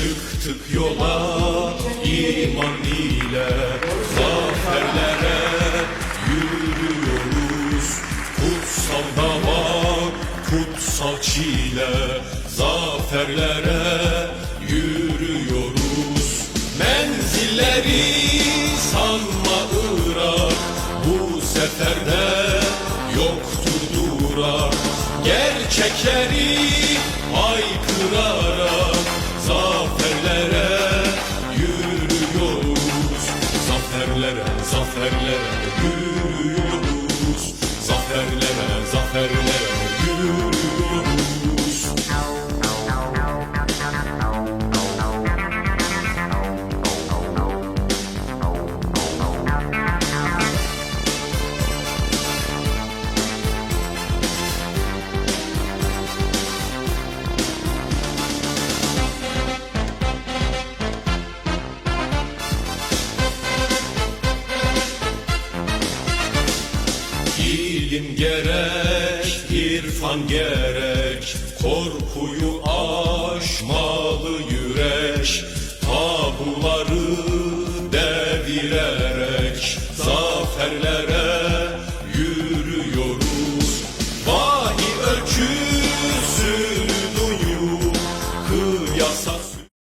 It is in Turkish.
Çıktık yola iman ile. Zaferlere yürüyoruz. Kutsal dava, kutsal çile. Zaferlere yürüyoruz. Menzilleri sanma Irak Bu seferde yoktur durak. Gerçekleri haykırarak Zaferlere, zaferlere yürüyoruz. Zaferlere, zaferlere yürüyoruz İlim gerek, irfan gerek, korkuyu aşmalı yürek, tabuları devirerek, zalim